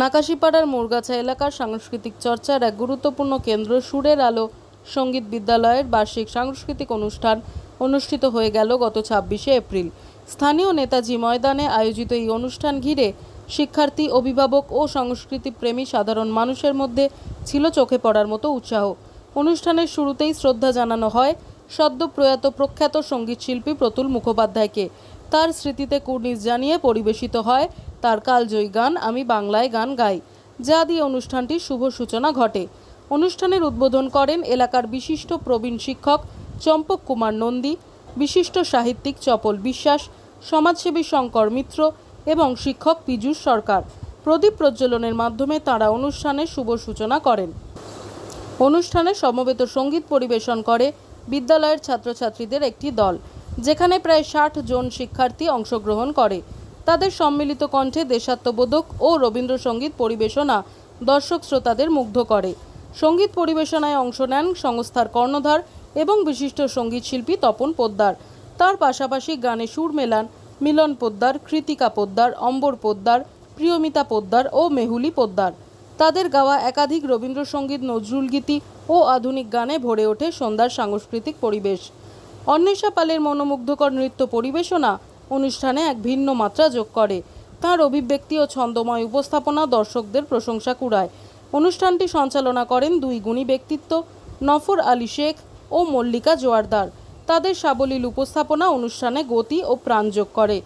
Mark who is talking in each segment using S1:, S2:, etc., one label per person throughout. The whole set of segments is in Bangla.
S1: নাকাশিপাড়ার মোরগাছা এলাকার সাংস্কৃতিক চর্চার এক গুরুত্বপূর্ণ কেন্দ্র সুরের আলো সংগীত বিদ্যালয়ের বার্ষিক সাংস্কৃতিক অনুষ্ঠান অনুষ্ঠিত হয়ে গেল গত ছাব্বিশে এপ্রিল। স্থানীয় নেতাজি ময়দানে আয়োজিত এই অনুষ্ঠান ঘিরে শিক্ষার্থী, অভিভাবক ও সংস্কৃতি প্রেমী সাধারণ মানুষের মধ্যে ছিল চোখে পড়ার মতো উৎসাহ। অনুষ্ঠানের শুরুতেই শ্রদ্ধা জানানো হয় সদ্য প্রয়াত প্রখ্যাত সঙ্গীতশিল্পী প্রতুল মুখোপাধ্যায়কে। তার স্মৃতিতে কুর্নিশ জানিয়ে পরিবেশিত হয়, তার কালজয়ী গান আমি বাংলায় গান গাই, যা দিয়ে অনুষ্ঠানটির শুভ সূচনা ঘটে। অনুষ্ঠানের উদ্বোধন করেন এলাকার বিশিষ্ট প্রবীণ শিক্ষক চম্পক কুমার নন্দী, বিশিষ্ট সাহিত্যিক চপল বিশ্বাস, সমাজসেবী শঙ্কর মিত্র এবং শিক্ষক পীযূষ সরকার। প্রদীপ প্রজ্বলনের মাধ্যমে তাঁরা অনুষ্ঠানের শুভ সূচনা করেন। অনুষ্ঠানে সমবেত সংগীত পরিবেশন করে বিদ্যালয়ের ছাত্রছাত্রীদের একটি দল, যেখানে প্রায় ষাট জন শিক্ষার্থী অংশগ্রহণ করে। তাদের সম্মিলিত কণ্ঠে দেশাত্মবোধক ও রবীন্দ্রসঙ্গীত পরিবেশনা দর্শক শ্রোতাদের মুগ্ধ করে। সংগীত পরিবেশনায় অংশ নেন সংস্থার কর্ণধার এবং বিশিষ্ট সংগীত শিল্পী তপন পোদ্দার। তার পাশাপাশি গানে সুর মেলান মিলন পোদ্দার, কৃতিকা পোদ্দার, অম্বর পোদ্দার, প্রিয়মিতা পোদ্দার ও মেহুলি পোদ্দার। তাদের গাওয়া একাধিক রবীন্দ্রসঙ্গীত নজরুল গীতি ও আধুনিক গানে ভরে ওঠে সন্ধ্যার সাংস্কৃতিক পরিবেশ। অন্বেষা পালের মনোমুগ্ধকর নৃত্য পরিবেশনা অনুষ্ঠানে এক ভিন্ন মাত্রা যোগ করে। তার অভিব্যক্তি ও ছন্দময় উপস্থাপনা দর্শকদের প্রশংসা কুড়ায়। অনুষ্ঠানটি সঞ্চালনা করেন দুই গুণী ব্যক্তিত্ব নফর আলী শেখ ও মল্লিকা জোয়ারদার। তাদের সাবলীল উপস্থাপনা অনুষ্ঠানে গতি ও প্রাণ যোগ করে।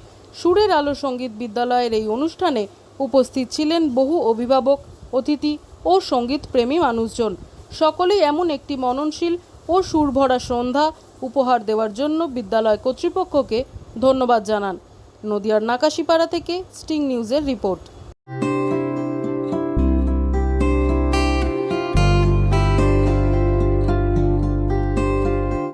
S1: সুরের আলো সংগীত বিদ্যালয়ের এই অনুষ্ঠানে উপস্থিত ছিলেন বহু অভিভাবক, অতিথি ও সংগীত প্রেমী মানুষজন। সকলেই এমন একটি মননশীল ও সুরভরা সন্ধ্যা উপহার দেওয়ার জন্য বিদ্যালয় কর্তৃপক্ষকে ধন্যবাদ জানান। নদিয়ার নাকাশিপাড়া থেকে স্টিং নিউজের রিপোর্ট।